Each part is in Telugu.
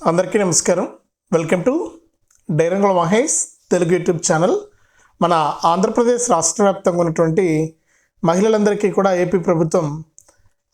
అందరికీ నమస్కారం. Welcome to డైరంగుల Mahesh Telugu YouTube channel. మన ఆంధ్రప్రదేశ్ రాష్ట్ర వ్యాప్తంగా ఉన్నటువంటి మహిళలందరికీ కూడా ఏపీ ప్రభుత్వం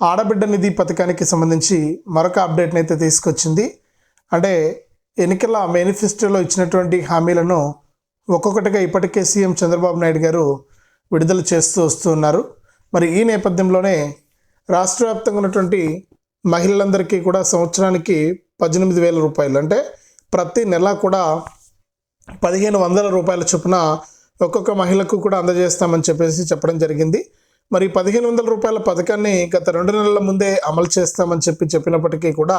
ఆడబిడ్డ నిధి పథకానికి సంబంధించి మరొక అప్డేట్ని అయితే తీసుకొచ్చింది. అంటే ఎన్నికల మేనిఫెస్టోలో ఇచ్చినటువంటి హామీలను ఒక్కొక్కటిగా ఇప్పటికే సీఎం చంద్రబాబు నాయుడు గారు విడుదల చేస్తూ వస్తున్నారు మరి ఈ నేపథ్యంలోనే రాష్ట్ర వ్యాప్తంగా ఉన్నటువంటి మహిళలందరికీ కూడా సంవత్సరానికి పద్దెనిమిది వేల రూపాయలు. అంటే ప్రతి నెల కూడా పదిహేను వందల రూపాయల చొప్పున ఒక్కొక్క మహిళకు కూడా అందజేస్తామని చెప్పేసి చెప్పడం జరిగింది. మరి పదిహేను వందల రూపాయల పథకాన్ని గత రెండు నెలల ముందే అమలు చేస్తామని చెప్పి చెప్పినప్పటికీ కూడా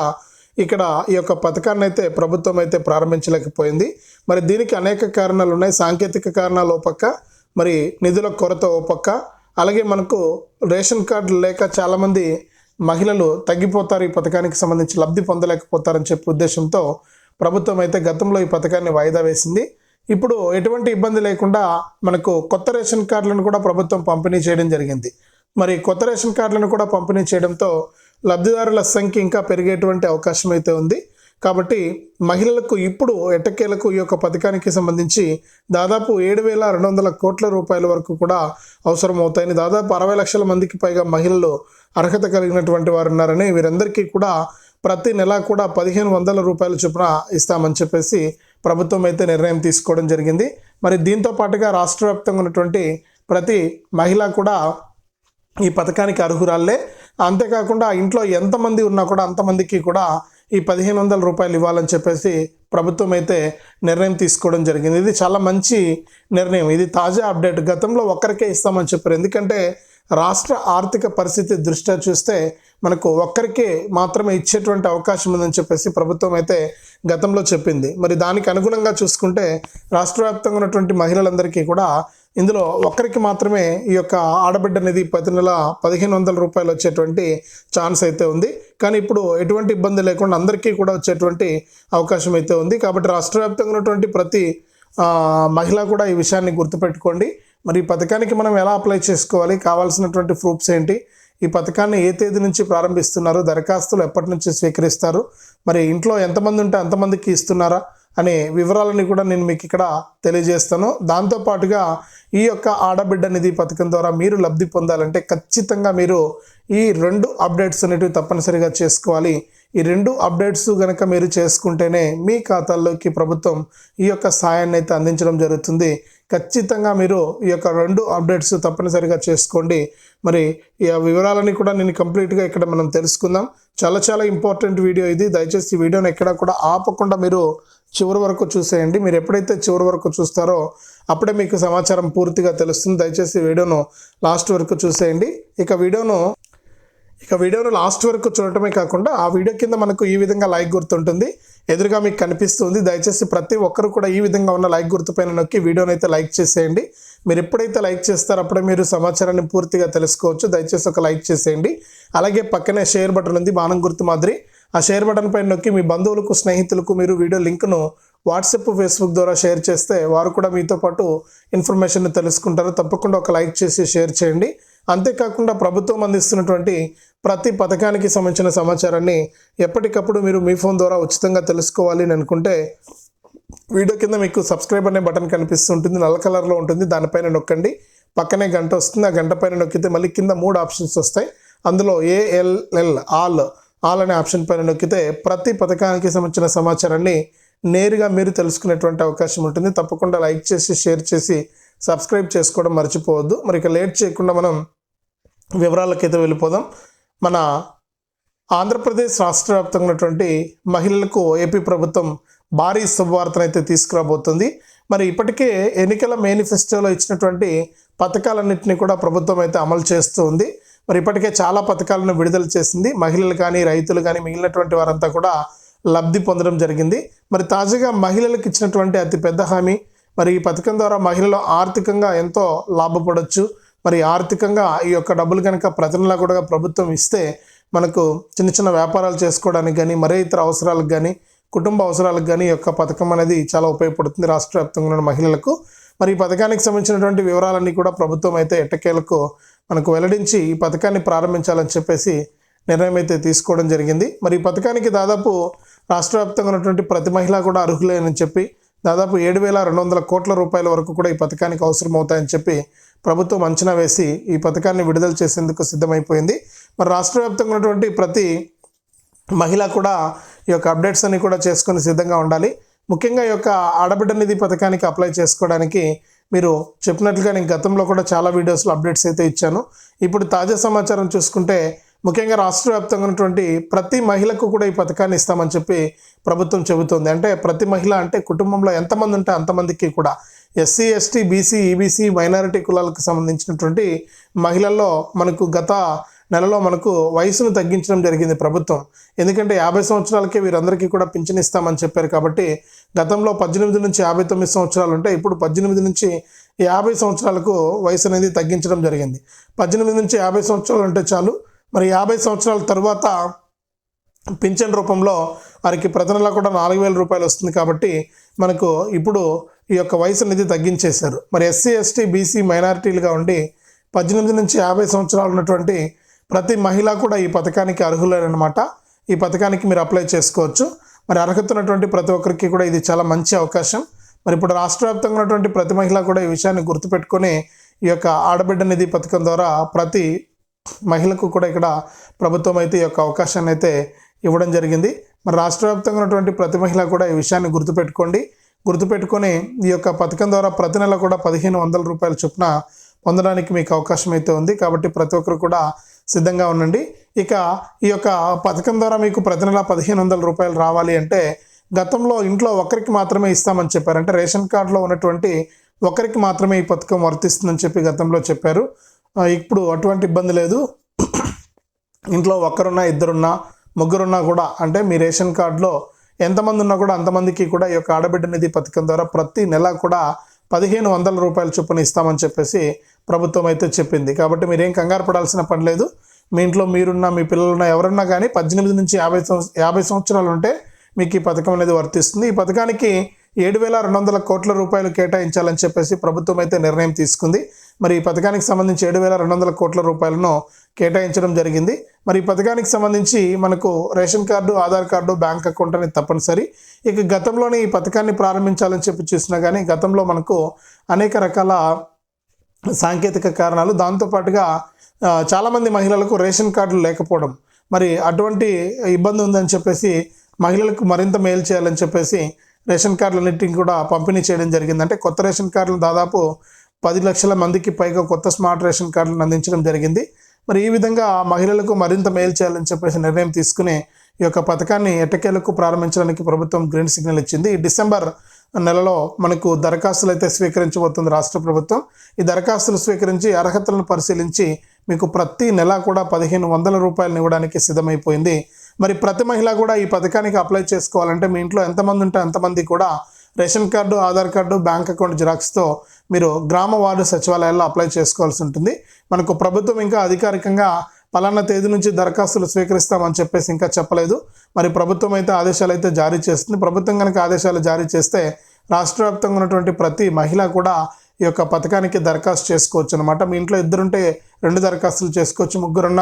ఇక్కడ ఈ యొక్క పథకాన్ని అయితే ప్రభుత్వం అయితే ప్రారంభించలేకపోయింది. మరి దీనికి అనేక కారణాలు ఉన్నాయి. సాంకేతిక కారణాలు ఓ పక్క మరి నిధుల కొరత ఓ పక్క అలాగే మనకు రేషన్ కార్డు లేక చాలామంది మహిళలు తగ్గిపోతారు ఈ పథకానికి సంబంధించి లబ్ధి పొందలేకపోతారని చెప్పే ఉద్దేశంతో ప్రభుత్వం అయితే గతంలో ఈ పథకాన్ని వాయిదా వేసింది. ఇప్పుడు ఎటువంటి ఇబ్బంది లేకుండా మనకు కొత్త రేషన్ కార్డులను కూడా ప్రభుత్వం పంపిణీ చేయడం జరిగింది. మరి కొత్త రేషన్ కార్డులను కూడా పంపిణీ చేయడంతో లబ్ధిదారుల సంఖ్య ఇంకా పెరిగేటువంటి అవకాశం అయితే ఉంది. కాబట్టి మహిళలకు ఇప్పుడు ఎట్టకేలకు ఈ యొక్క పథకానికి సంబంధించి దాదాపు ఏడు వేల రెండు వందల కోట్ల రూపాయల వరకు కూడా అవసరం అవుతాయని దాదాపు అరవై లక్షల మందికి పైగా మహిళలు అర్హత కలిగినటువంటి వారు ఉన్నారని వీరందరికీ కూడా ప్రతి నెల కూడా పదిహేను వందల రూపాయల చొప్పున ఇస్తామని చెప్పేసి ప్రభుత్వం అయితే నిర్ణయం తీసుకోవడం జరిగింది. మరి దీంతో పాటుగా రాష్ట్ర వ్యాప్తంగా ఉన్నటువంటి ప్రతి మహిళ కూడా ఈ పథకానికి అర్హురాలే అంతేకాకుండా ఇంట్లో ఎంతమంది ఉన్నా కూడా అంతమందికి కూడా ఈ పదిహేను వందల రూపాయలు ఇవ్వాలని చెప్పేసి ప్రభుత్వం అయితే నిర్ణయం తీసుకోవడం జరిగింది. ఇది చాలా మంచి నిర్ణయం. ఇది తాజా అప్డేట్. గతంలో ఒక్కరికే ఇస్తామని చెప్పారు. ఎందుకంటే రాష్ట్ర ఆర్థిక పరిస్థితి దృష్ట్యా చూస్తే మనకు ఒక్కరికే మాత్రమే ఇచ్చేటువంటి అవకాశం ఉందని చెప్పేసి ప్రభుత్వం అయితే గతంలో చెప్పింది. మరి దానికి అనుగుణంగా చూసుకుంటే రాష్ట్ర వ్యాప్తంగా ఉన్నటువంటి మహిళలందరికీ కూడా ఇందులో ఒక్కరికి మాత్రమే ఈ యొక్క ఆడబిడ్డ నిధి ప్రతి నెల పదిహేను వందల రూపాయలు వచ్చేటువంటి ఛాన్స్ అయితే ఉంది. కానీ ఇప్పుడు ఎటువంటి ఇబ్బంది లేకుండా అందరికీ కూడా వచ్చేటువంటి అవకాశం అయితే ఉంది. కాబట్టి రాష్ట్ర వ్యాప్తంగా ఉన్నటువంటి ప్రతి మహిళ కూడా ఈ విషయాన్ని గుర్తుపెట్టుకోండి. మరి ఈ పథకానికి మనం ఎలా అప్లై చేసుకోవాలి? కావాల్సినటువంటి ప్రూఫ్స్ ఏంటి? ఈ పథకాన్ని ఏ తేదీ నుంచి ప్రారంభిస్తున్నారు? దరఖాస్తులు ఎప్పటి నుంచి స్వీకరిస్తారు? మరి ఇంట్లో ఎంతమంది ఉంటే అంతమందికి ఇస్తున్నారా? అనే వివరాలని కూడా నేను మీకు ఇక్కడ తెలియజేస్తాను. దాంతోపాటుగా ఈ యొక్క ఆడబిడ్డ నిధి పథకం ద్వారా మీరు లబ్ధి పొందాలంటే ఖచ్చితంగా మీరు ఈ రెండు అప్డేట్స్ అనేటివి తప్పనిసరిగా చేసుకోవాలి. ఈ రెండు అప్డేట్స్ కనుక మీరు చేసుకుంటేనే మీ ఖాతాల్లోకి ప్రభుత్వం ఈ యొక్క సాయాన్ని అయితే అందించడం జరుగుతుంది. ఖచ్చితంగా మీరు ఈ యొక్క రెండు అప్డేట్స్ తప్పనిసరిగా చేసుకోండి. మరి ఈ వివరాలని కూడా నేను కంప్లీట్గా ఇక్కడ మనం తెలుసుకుందాం. చాలా చాలా ఇంపార్టెంట్ వీడియో ఇది. దయచేసి ఈ వీడియోని ఎక్కడ కూడా ఆపకుండా మీరు చివరి వరకు చూసేయండి. మీరు ఎప్పుడైతే చివరి వరకు చూస్తారో అప్పుడే మీకు సమాచారం పూర్తిగా తెలుస్తుంది. దయచేసి వీడియోను లాస్ట్ వరకు చూసేయండి. ఇక వీడియోను ఇక వీడియోను లాస్ట్ వరకు చూడటమే కాకుండా ఆ వీడియో కింద మనకు ఈ విధంగా లైక్ గుర్తుంటుంది. ఎదురుగా మీకు కనిపిస్తుంది. దయచేసి ప్రతి ఒక్కరు కూడా ఈ విధంగా ఉన్న లైక్ గుర్తుపైన నొక్కి వీడియోని అయితే లైక్ చేసేయండి. మీరు ఎప్పుడైతే లైక్ చేస్తారో అప్పుడే మీరు సమాచారాన్ని పూర్తిగా తెలుసుకోవచ్చు. దయచేసి ఒక లైక్ చేసేయండి. అలాగే పక్కనే షేర్ బటన్ ఉంది. బాణం గుర్తు మాదిరి. ఆ షేర్ బటన్ పైన నొక్కి మీ బంధువులకు స్నేహితులకు మీరు వీడియో లింక్ను వాట్సాప్ ఫేస్బుక్ ద్వారా షేర్ చేస్తే వారు కూడా మీతో పాటు ఇన్ఫర్మేషన్ తెలుసుకుంటారు. తప్పకుండా ఒక లైక్ చేసి షేర్ చేయండి. అంతేకాకుండా ప్రభుత్వం అందిస్తున్నటువంటి ప్రతి పథకానికి సంబంధించిన సమాచారాన్ని ఎప్పటికప్పుడు మీరు మీ ఫోన్ ద్వారా ఉచితంగా తెలుసుకోవాలి అని అనుకుంటే వీడియో కింద మీకు సబ్స్క్రైబ్ అనే బటన్ కనిపిస్తుంటుంది నల్ల కలర్లో ఉంటుంది దానిపైన నొక్కండి. పక్కనే గంట వస్తుంది ఆ గంట పైన నొక్కితే మళ్ళీ కింద మూడు ఆప్షన్స్ వస్తాయి. అందులో A L L all all అనే ఆప్షన్ పైన నొక్కితే ప్రతి పథకానికి సంబంధించిన సమాచారాన్ని నేరుగా మీరు తెలుసుకునేటువంటి అవకాశం ఉంటుంది. తప్పకుండా లైక్ చేసి షేర్ చేసి సబ్స్క్రైబ్ చేసుకోవడం మర్చిపోవద్దు. మరి ఇక లేట్ చేయకుండా మనం వివరాలకైతే వెళ్ళిపోదాం. మన ఆంధ్రప్రదేశ్ రాష్ట్ర వ్యాప్తంగా ఉన్నటువంటి మహిళలకు ఏపీ ప్రభుత్వం భారీ శుభవార్తను అయితే తీసుకురాబోతుంది. మరి ఇప్పటికే ఎన్నికల మేనిఫెస్టోలో ఇచ్చినటువంటి పథకాలన్నింటినీ కూడా ప్రభుత్వం అయితే అమలు చేస్తూ ఉంది. మరి ఇప్పటికే చాలా పథకాలను విడుదల చేసింది. మహిళలు కానీ రైతులు కానీ మిగిలినటువంటి వారంతా కూడా లబ్ధి పొందడం జరిగింది. మరి తాజాగా మహిళలకు ఇచ్చినటువంటి అతిపెద్ద హామీ మరి ఈ పథకం ద్వారా మహిళలు ఆర్థికంగా ఎంతో లాభపడవచ్చు మరి ఆర్థికంగా ఈ యొక్క డబ్బులు కనుక ప్రతి నెలా కూడా ప్రభుత్వం ఇస్తే మనకు చిన్న చిన్న వ్యాపారాలు చేసుకోవడానికి కానీ మరే ఇతర అవసరాలకు కానీ కుటుంబ అవసరాలకు కానీ ఈ యొక్క పథకం అనేది చాలా ఉపయోగపడుతుంది రాష్ట్ర వ్యాప్తంగా ఉన్న మహిళలకు. మరి ఈ పథకానికి సంబంధించినటువంటి వివరాలన్నీ కూడా ప్రభుత్వం అయితే ఎట్టకేలకు మనకు వెల్లడించి ఈ పథకాన్ని ప్రారంభించాలని చెప్పేసి నిర్ణయం అయితే తీసుకోవడం జరిగింది. మరి ఈ పథకానికి దాదాపు రాష్ట్ర వ్యాప్తంగా ఉన్నటువంటి ప్రతి మహిళ కూడా అర్హులేనని చెప్పి దాదాపు ఏడు వేల రెండు వందల కోట్ల రూపాయల వరకు కూడా ఈ పథకానికి అవసరం అవుతాయని చెప్పి ప్రభుత్వం అంచనా వేసి ఈ పథకాన్ని విడుదల చేసేందుకు సిద్ధమైపోయింది. మరి రాష్ట్ర వ్యాప్తంగా ఉన్నటువంటి ప్రతి మహిళ కూడా ఈ యొక్క అప్డేట్స్ అన్ని కూడా చేసుకొని సిద్ధంగా ఉండాలి. ముఖ్యంగా ఈ యొక్క ఆడబిడ్డ నిధి పథకానికి అప్లై చేసుకోవడానికి మీరు చెప్పినట్లుగా నేను గతంలో కూడా చాలా వీడియోస్లో అప్డేట్స్ అయితే ఇచ్చాను. ఇప్పుడు తాజా సమాచారం చూసుకుంటే ముఖ్యంగా రాష్ట్ర వ్యాప్తంగా ఉన్నటువంటి ప్రతి మహిళకు కూడా ఈ పథకాన్ని ఇస్తామని చెప్పి ప్రభుత్వం చెబుతోంది. అంటే ప్రతి మహిళ అంటే కుటుంబంలో ఎంతమంది ఉంటే అంతమందికి కూడా. SC ST BC EBC minority కులాలకు సంబంధించినటువంటి మహిళల్లో మనకు గత నెలలో మనకు వయసును తగ్గించడం జరిగింది ప్రభుత్వం. ఎందుకంటే యాభై సంవత్సరాలకే వీరందరికీ కూడా పింఛన్ ఇస్తామని చెప్పారు కాబట్టి గతంలో పద్దెనిమిది నుంచి యాభై తొమ్మిది సంవత్సరాలు ఉంటే ఇప్పుడు పద్దెనిమిది నుంచి యాభై సంవత్సరాలకు వయసు అనేది తగ్గించడం జరిగింది. పద్దెనిమిది నుంచి యాభై సంవత్సరాలు ఉంటే చాలు. మరి యాభై సంవత్సరాల తర్వాత పింఛన్ రూపంలో వారికి ప్రతి నెల కూడా నాలుగు వేల రూపాయలు వస్తుంది కాబట్టి మనకు ఇప్పుడు ఈ యొక్క వయసు అనేది తగ్గించేశారు. మరి ఎస్సీ ఎస్టీ బీసీ మైనారిటీలుగా ఉండి పద్దెనిమిది నుంచి యాభై సంవత్సరాలు ఉన్నటువంటి ప్రతి మహిళ కూడా ఈ పథకానికి అర్హులేనమాట. ఈ పథకానికి మీరు అప్లై చేసుకోవచ్చు. మరి అర్హత ఉన్నటువంటి ప్రతి ఒక్కరికి కూడా ఇది చాలా మంచి అవకాశం. మరి ఇప్పుడు రాష్ట్ర వ్యాప్తంగా ఉన్నటువంటి ప్రతి మహిళ కూడా ఈ విషయాన్ని గుర్తుపెట్టుకొని ఈ యొక్క ఆడబిడ్డ నిధి పథకం ద్వారా ప్రతి మహిళకు కూడా ఇక్కడ ప్రభుత్వం అయితే ఈ యొక్క అవకాశాన్ని అయితే ఇవ్వడం జరిగింది. మరి రాష్ట్ర వ్యాప్తంగా ఉన్నటువంటి ప్రతి మహిళ కూడా ఈ విషయాన్ని గుర్తుపెట్టుకోండి. గుర్తుపెట్టుకొని ఈ యొక్క పథకం ద్వారా ప్రతి నెల కూడా పదిహేను వందల రూపాయల చొప్పున పొందడానికి మీకు అవకాశం అయితే ఉంది. కాబట్టి ప్రతి ఒక్కరు కూడా సిద్ధంగా ఉండండి. ఇక ఈ యొక్క పథకం ద్వారా మీకు ప్రతి నెల పదిహేను వందల రూపాయలు రావాలి అంటే గతంలో ఇంట్లో ఒకరికి మాత్రమే ఇస్తామని చెప్పారు. అంటే రేషన్ కార్డులో ఉన్నటువంటి ఒకరికి మాత్రమే ఈ పథకం వర్తిస్తుందని చెప్పి గతంలో చెప్పారు. ఇప్పుడు అటువంటి ఇబ్బంది లేదు. ఇంట్లో ఒక్కరున్నా ఇద్దరున్నా ముగ్గురున్నా కూడా అంటే మీ రేషన్ కార్డులో ఎంతమంది ఉన్నా కూడా అంతమందికి కూడా ఈ యొక్క ఆడబిడ్డ నిధి పథకం ద్వారా ప్రతి నెల కూడా పదిహేను వందల రూపాయల చొప్పున ఇస్తామని చెప్పేసి ప్రభుత్వం అయితే చెప్పింది. కాబట్టి మీరేం కంగారు పడాల్సిన పని లేదు. మీ ఇంట్లో మీరున్నా మీ పిల్లలున్నా ఎవరున్నా కానీ పద్దెనిమిది నుంచి యాభై సంవత్స యాభై సంవత్సరాలు ఉంటే మీకు ఈ పథకం అనేది వర్తిస్తుంది. ఈ పథకానికి ఏడు వేల రెండు వందల కోట్ల రూపాయలు కేటాయించాలని చెప్పేసి ప్రభుత్వం అయితే నిర్ణయం తీసుకుంది. మరి ఈ పథకానికి సంబంధించి ఏడు వేల రెండు వందల కోట్ల రూపాయలను కేటాయించడం జరిగింది. మరి ఈ పథకానికి సంబంధించి మనకు ration card Aadhaar card bank account అనేది తప్పనిసరి. ఇక గతంలోనే ఈ పథకాన్ని ప్రారంభించాలని చెప్పి చూసినా కానీ గతంలో మనకు అనేక రకాల సాంకేతిక కారణాలు దాంతోపాటుగా చాలామంది మహిళలకు రేషన్ కార్డులు లేకపోవడం మరి అటువంటి ఇబ్బంది ఉందని చెప్పేసి మహిళలకు మరింత మేలు చేయాలని చెప్పేసి రేషన్ కార్డులన్నింటినీ కూడా పంపిణీ చేయడం జరిగింది. అంటే కొత్త రేషన్ కార్డులు దాదాపు పది లక్షల మందికి పైగా కొత్త స్మార్ట్ రేషన్ కార్డులను అందించడం జరిగింది. మరి ఈ విధంగా మహిళలకు మరింత మేలు చేయాలని చెప్పేసి నిర్ణయం తీసుకుని ఈ యొక్క పథకాన్ని ఎట్టకేలకు ప్రారంభించడానికి ప్రభుత్వం గ్రీన్ సిగ్నల్ ఇచ్చింది. ఈ డిసెంబర్ నెలలో మనకు దరఖాస్తులు అయితే స్వీకరించబోతుంది రాష్ట్ర ప్రభుత్వం. ఈ దరఖాస్తులు స్వీకరించి అర్హతలను పరిశీలించి మీకు ప్రతి నెల కూడా పదిహేను వందల రూపాయలను ఇవ్వడానికి సిద్ధమైపోయింది. మరి ప్రతి మహిళ కూడా ఈ పథకానికి అప్లై చేసుకోవాలంటే మీ ఇంట్లో ఎంతమంది ఉంటే అంతమంది కూడా ration card Aadhaar card bank account జిరాక్స్తో మీరు గ్రామ వార్డు సచివాలయాల్లో అప్లై చేసుకోవాల్సి ఉంటుంది. మనకు ప్రభుత్వం ఇంకా అధికారికంగా పలానా తేదీ నుంచి దరఖాస్తులు స్వీకరిస్తామని చెప్పేసి ఇంకా చెప్పలేదు. మరి ప్రభుత్వం అయితే ఆదేశాలు అయితే జారీ చేస్తుంది. ప్రభుత్వం కనుక ఆదేశాలు జారీ చేస్తే రాష్ట్ర వ్యాప్తంగా ఉన్నటువంటి ప్రతి మహిళ కూడా ఈ యొక్క పథకానికి దరఖాస్తు చేసుకోవచ్చు అనమాట మీ ఇంట్లో ఇద్దరుంటే రెండు దరఖాస్తులు చేసుకోవచ్చు ముగ్గురున్న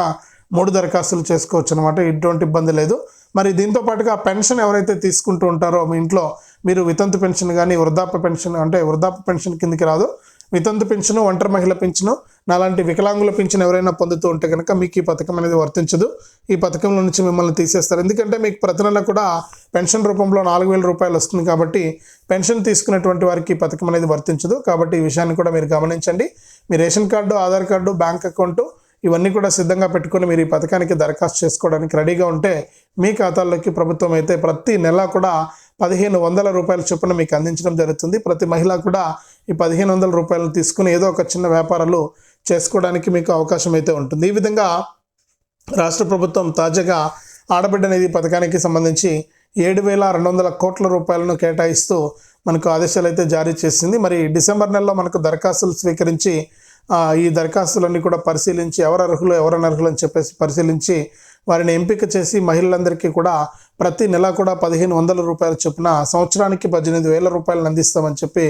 మూడు దరఖాస్తులు చేసుకోవచ్చు అనమాట ఎటువంటి ఇబ్బంది లేదు. మరి దీంతో పాటుగా పెన్షన్ ఎవరైతే తీసుకుంటూ ఉంటారో మీ ఇంట్లో మీరు వితంతు పెన్షన్ కానీ వృద్ధాప్య పెన్షన్ అంటే వృద్ధాప్య పెన్షన్ కిందకి రాదు. వితంతు పెన్షన్ ఒంటరి మహిళ పెన్షన్ నాలాంటి వికలాంగుల పెన్షన్ ఎవరైనా పొందుతూ ఉంటే కనుక మీకు ఈ పథకం అనేది వర్తించదు. ఈ పథకంలో నుంచి మిమ్మల్ని తీసేస్తారు. ఎందుకంటే మీకు ప్రతి నెల కూడా పెన్షన్ రూపంలో నాలుగు వేల రూపాయలు వస్తుంది కాబట్టి పెన్షన్ తీసుకునేటువంటి వారికి ఈ పథకం అనేది వర్తించదు. కాబట్టి ఈ విషయాన్ని కూడా మీరు గమనించండి. మీ ration card Aadhaar card bank account ఇవన్నీ కూడా సిద్ధంగా పెట్టుకొని మీరు ఈ పథకానికి దరఖాస్తు చేసుకోవడానికి రెడీగా ఉంటే మీ ఖాతాల్లోకి ప్రభుత్వం అయితే ప్రతి నెల కూడా పదిహేను వందల రూపాయల చొప్పున మీకు అందించడం జరుగుతుంది. ప్రతి మహిళ కూడా ఈ పదిహేను వందల రూపాయలను తీసుకుని ఏదో ఒక చిన్న వ్యాపారాలు చేసుకోవడానికి మీకు అవకాశం అయితే ఉంటుంది. ఈ విధంగా రాష్ట్ర ప్రభుత్వం తాజాగా ఆడబిడ్డ నిధి పథకానికి సంబంధించి ఏడు వేల రెండు వందల కోట్ల రూపాయలను కేటాయిస్తూ మనకు ఆదేశాలు అయితే జారీ చేసింది. మరి డిసెంబర్ నెలలో మనకు దరఖాస్తులు స్వీకరించి ఈ దరఖాస్తులన్నీ కూడా పరిశీలించి ఎవరు అర్హులు ఎవరు అనర్హులు అని చెప్పేసి పరిశీలించి వారిని ఎంపిక చేసి మహిళలందరికీ కూడా ప్రతి నెల కూడా పదిహేను వందల రూపాయల చొప్పున సంవత్సరానికి పద్దెనిమిది వేల రూపాయలను అందిస్తామని చెప్పి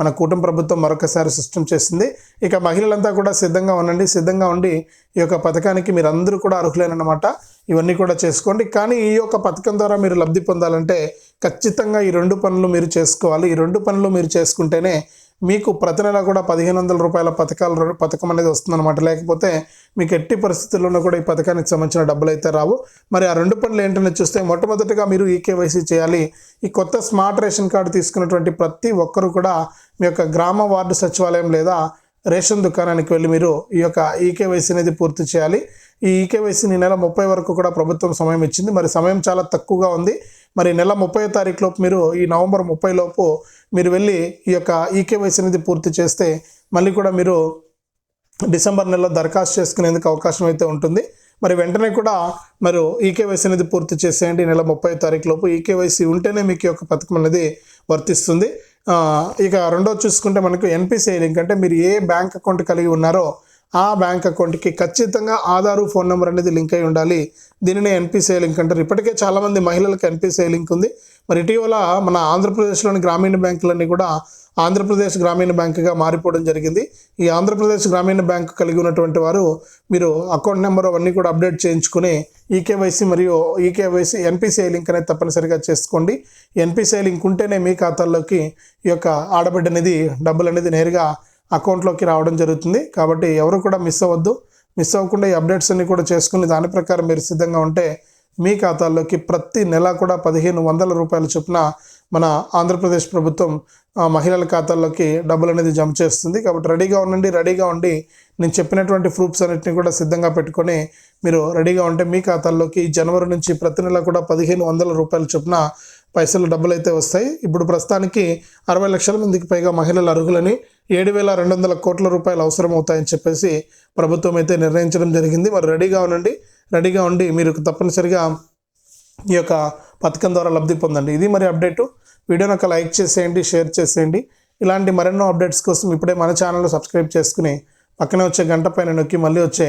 మన కూటమి ప్రభుత్వం మరొకసారి స్పష్టం చేసింది. ఇక మహిళలంతా కూడా సిద్ధంగా ఉండండి సిద్ధంగా ఉండి ఈ యొక్క పథకానికి మీరు అందరూ కూడా అర్హులేనమాట ఇవన్నీ కూడా చేసుకోండి. కానీ ఈ యొక్క పథకం ద్వారా మీరు లబ్ధి పొందాలంటే ఖచ్చితంగా ఈ రెండు పనులు మీరు చేసుకోవాలి. ఈ రెండు పనులు మీరు చేసుకుంటేనే మీకు ప్రతి నెల కూడా పదిహేను వందల రూపాయల పథకాలు పథకం అనేది వస్తుందన్నమాట. లేకపోతే మీకు ఎట్టి పరిస్థితుల్లోనూ కూడా ఈ పథకానికి సంబంధించిన డబ్బులు అయితే రావు. మరి ఆ రెండు పనులు ఏంటనే చూస్తే మొట్టమొదటిగా మీరు ఈకేవైసీ చేయాలి. ఈ కొత్త స్మార్ట్ రేషన్ కార్డు తీసుకున్నటువంటి ప్రతి ఒక్కరు కూడా మీ యొక్క గ్రామ వార్డు సచివాలయం లేదా రేషన్ దుకాణానికి వెళ్ళి మీరు ఈ యొక్క ఈకేవైసీ అనేది పూర్తి చేయాలి. ఈ ఈకేవైసీని నెల ముప్పై వరకు కూడా ప్రభుత్వం సమయం ఇచ్చింది. మరి సమయం చాలా తక్కువగా ఉంది. మరి నెల ముప్పై తారీఖు లోపు మీరు ఈ నవంబర్ ముప్పై లోపు మీరు వెళ్ళి ఈ యొక్క ఈకేవైసీ అనేది పూర్తి చేస్తే మళ్ళీ కూడా మీరు డిసెంబర్ నెలలో దరఖాస్తు చేసుకునేందుకు అవకాశం అయితే ఉంటుంది. మరి వెంటనే కూడా మరి ఈకేవైసీ అనేది పూర్తి చేసేయండి నెల ముప్పై తారీఖు లోపు. ఈకేవైసీ ఉంటేనే మీకు ఈ యొక్క పథకం అనేది వర్తిస్తుంది. ఇక రెండోది చూసుకుంటే మనకు ఎన్పిసిఐ లింక్ అంటే మీరు ఏ బ్యాంక్ అకౌంట్ కలిగి ఉన్నారో ఆ బ్యాంక్ అకౌంట్కి ఖచ్చితంగా ఆధారు ఫోన్ నెంబర్ అనేది లింక్ అయి ఉండాలి. దీనినే ఎన్పిసిఐ లింక్ అంటారు. ఇప్పటికే చాలామంది మహిళలకు ఎన్పిసిఐ లింక్ ఉంది. మరి ఇటీవల మన ఆంధ్రప్రదేశ్లోని గ్రామీణ బ్యాంకులన్నీ కూడా ఆంధ్రప్రదేశ్ గ్రామీణ బ్యాంకుగా మారిపోవడం జరిగింది. ఈ ఆంధ్రప్రదేశ్ గ్రామీణ బ్యాంకు కలిగి ఉన్నటువంటి వారు మీరు అకౌంట్ నెంబర్ అవన్నీ కూడా అప్డేట్ చేయించుకుని ఈకేవైసీ మరియు ఈకేవైసీ ఎన్పిసిఐ లింక్ అనేది తప్పనిసరిగా చేసుకోండి. ఎన్పిసిఐ లింక్ ఉంటేనే మీ ఖాతాల్లోకి ఈ యొక్క ఆడబిడ్డ అనేది డబ్బులు అనేది నేరుగా అకౌంట్లోకి రావడం జరుగుతుంది. కాబట్టి ఎవరు కూడా మిస్ అవ్వద్దు. మిస్ అవ్వకుండా ఈ అప్డేట్స్ అన్ని కూడా చేసుకుని దాని ప్రకారం మీరు సిద్ధంగా ఉంటే మీ ఖాతాల్లోకి ప్రతి నెల కూడా పదిహేను వందల రూపాయల చొప్పున మన ఆంధ్రప్రదేశ్ ప్రభుత్వం మహిళల ఖాతాల్లోకి డబ్బులు అనేది జమ చేస్తుంది. కాబట్టి రెడీగా ఉండండి రెడీగా ఉండి నేను చెప్పినటువంటి ప్రూఫ్స్ అన్నిటిని కూడా సిద్ధంగా పెట్టుకొని మీరు రెడీగా ఉంటే మీ ఖాతాల్లోకి జనవరి నుంచి ప్రతి నెల కూడా పదిహేను వందల రూపాయల చొప్పున పైసలు డబ్బులు అయితే వస్తాయి. ఇప్పుడు ప్రస్తుతానికి అరవై లక్షల మందికి పైగా మహిళలు అర్హులని ఏడు వేల రెండు వందల కోట్ల రూపాయలు అవసరం అవుతాయని చెప్పేసి ప్రభుత్వం అయితే నిర్ణయించడం జరిగింది. మరి రెడీగా ఉండండి. రెడీగా ఉండి మీరు తప్పనిసరిగా ఈ యొక్క పథకం ద్వారా లబ్ధి పొందండి. ఇది మరి అప్డేటు. వీడియోని ఒక లైక్ చేసేయండి షేర్ చేసేయండి. ఇలాంటి మరెన్నో అప్డేట్స్ కోసం ఇప్పుడే మన ఛానల్ సబ్స్క్రైబ్ చేసుకుని పక్కనే వచ్చే గంట పైన నొక్కి మళ్ళీ వచ్చే